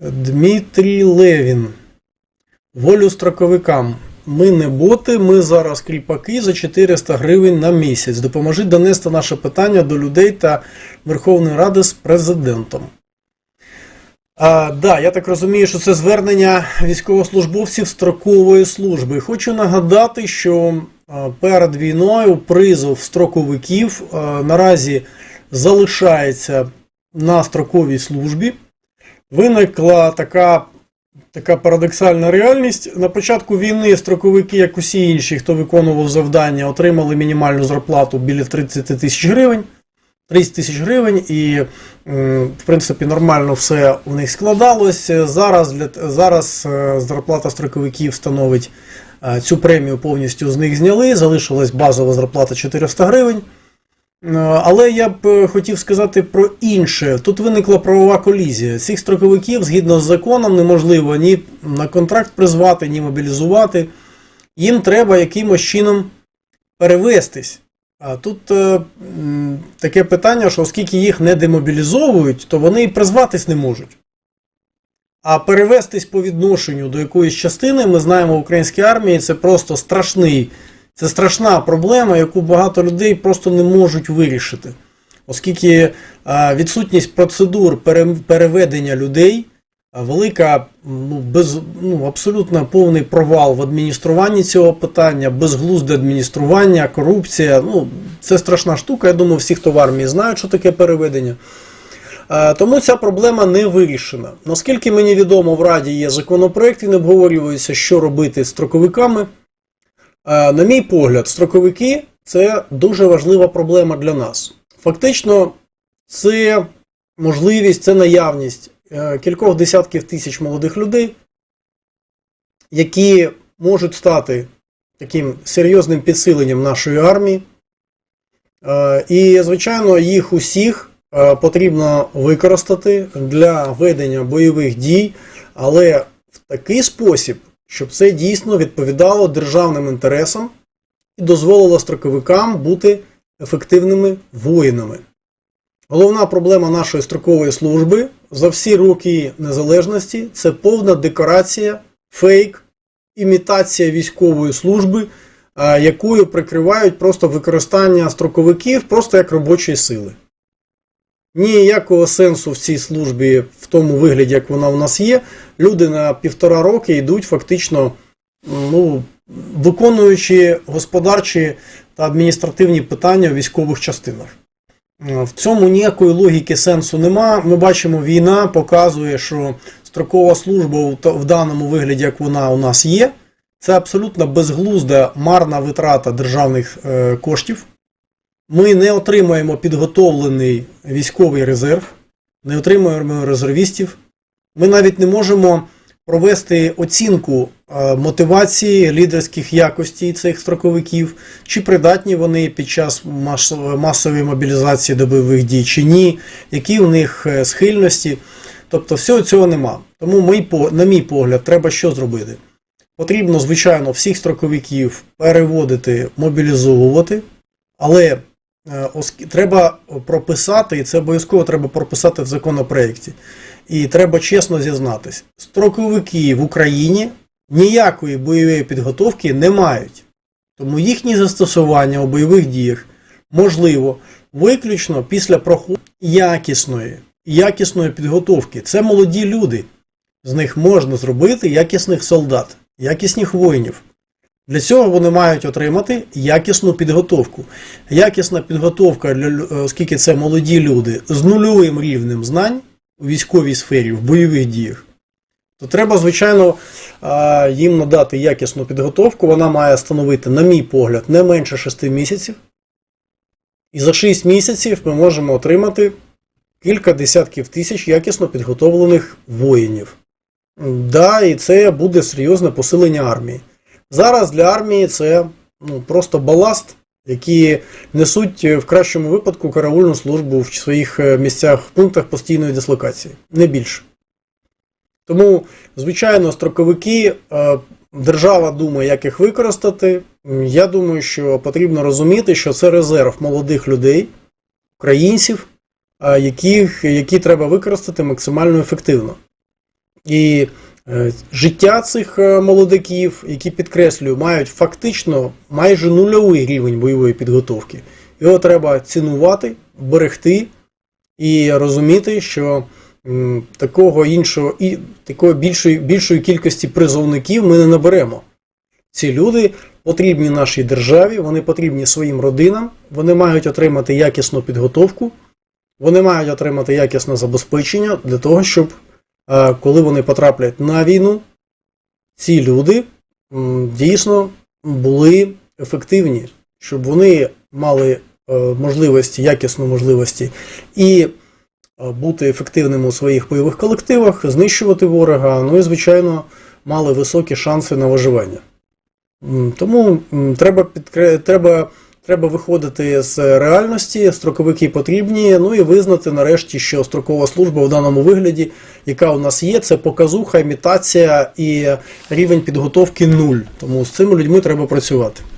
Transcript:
Дмитрій Левін. Волю строковикам. Ми не боти, ми зараз кріпаки за 400 гривень на місяць. Допоможіть донести наше питання до людей та Верховної Ради з президентом. А, да, я так розумію, що це звернення військовослужбовців строкової служби. Хочу нагадати, що перед війною призов строковиків наразі залишається на строковій службі. Виникла така, така парадоксальна реальність. На початку війни строковики, як усі інші, хто виконував завдання, отримали мінімальну зарплату біля 30 тисяч гривень. 30 тисяч гривень, і, в принципі, нормально все у них складалось. Зараз, для, зараз е, зарплата строковиків становить е, цю премію повністю з них зняли. Залишилась базова зарплата 400 гривень. Е, Але я б е, хотів сказати про інше. Тут виникла правова колізія. Цих строковиків, згідно з законом, неможливо ні на контракт призвати, ні мобілізувати. Їм треба якимось чином перевестись. А тут е, таке питання, що оскільки їх не демобілізовують, то вони і призватись не можуть. А перевестись по відношенню до якоїсь частини, ми знаємо в українській армії, це просто страшний, це страшна проблема, яку багато людей просто не можуть вирішити. Оскільки відсутність процедур переведення людей, велика, ну, без, ну, абсолютно повний провал в адмініструванні цього питання, безглузде адміністрування, корупція. Ну, це страшна штука. Я думаю, всі, хто в армії, знають, що таке переведення. Тому ця проблема не вирішена. Наскільки мені відомо, в Раді є законопроект, він обговорюється, що робити з строковиками. Е, На мій погляд, строковики це дуже важлива проблема для нас. Фактично, це можливість, це наявність е, кількох десятків тисяч молодих людей, які можуть стати таким серйозним підсиленням нашої армії. Е, І, звичайно, їх усіх потрібно використати для ведення бойових дій, але в такий спосіб, щоб це дійсно відповідало державним інтересам і дозволило строковикам бути ефективними воїнами. Головна проблема нашої строкової служби за всі роки незалежності це повна декорація, фейк, імітація військової служби, якою прикривають просто використання строковиків просто як робочої сили. Ніякого сенсу в цій службі в тому вигляді, як вона у нас є. Люди на півтора роки йдуть фактично, ну, виконуючи господарчі та адміністративні питання в військових частинах. В цьому ніякої логіки сенсу нема. Ми бачимо, війна показує, що строкова служба в в даному вигляді, як вона у нас є, це абсолютно безглузда марна витрата державних е, коштів. Ми не отримаємо підготовлений військовий резерв, не отримуємо резервістів. Ми навіть не можемо провести оцінку е, мотивації лідерських якостей цих строковиків, чи придатні вони під час масової мобілізації до бойових дій, чи ні, які у них е, схильності. Тобто всього цього нема. Тому, на мій погляд, треба що зробити? Потрібно, звичайно, всіх строковиків переводити, мобілізовувати, але треба прописати, і це обов'язково треба прописати в законопроєкті. І треба чесно зізнатись: строковики в Україні ніякої бойової підготовки не мають. Тому їхнє застосування у бойових діях можливо виключно після проходу якісної, якісної підготовки. Це молоді люди. З них можна зробити якісних солдат, якісних воїнів. Для цього вони мають отримати якісну підготовку. Якісна підготовка, для, оскільки це молоді люди з нульовим рівнем знань у військовій сфері, в бойових діях, то треба, звичайно, їм надати якісну підготовку. Вона має становити, на мій погляд, не менше 6 місяців. І за 6 місяців ми можемо отримати кілька десятків тисяч якісно підготовлених воїнів. Да, і це буде серйозне посилення армії. Зараз для армії це ну, просто баласт, які несуть е, в кращому випадку караульну службу в своїх е, місцях, пунктах постійної дислокації, не більше. Тому, звичайно, строковики, е, держава думає, як їх використати. Я думаю, що потрібно розуміти, що це резерв молодих людей, українців, яких, які треба використати максимально ефективно. І життя цих е, молодиків, які підкреслюю, мають фактично майже нульовий рівень бойової підготовки. Його треба цінувати, берегти і розуміти, що такого іншого і такої більшої, більшої кількості призовників ми не наберемо. Ці люди потрібні нашій державі, вони потрібні своїм родинам, вони мають отримати якісну підготовку, вони мають отримати якісне забезпечення для того, щоб е, коли вони потраплять на війну, ці люди дійсно були ефективні, щоб вони мали е, можливості, якісну можливості і е, бути ефективними у своїх бойових колективах, знищувати ворога, ну і, звичайно, мали високі шанси на виживання. Тому треба, підкре... треба виходити з реальності, строковики потрібні, ну і визнати нарешті, що строкова служба в даному вигляді, яка у нас є, це показуха, імітація і рівень підготовки нуль. Тому з цими людьми треба працювати.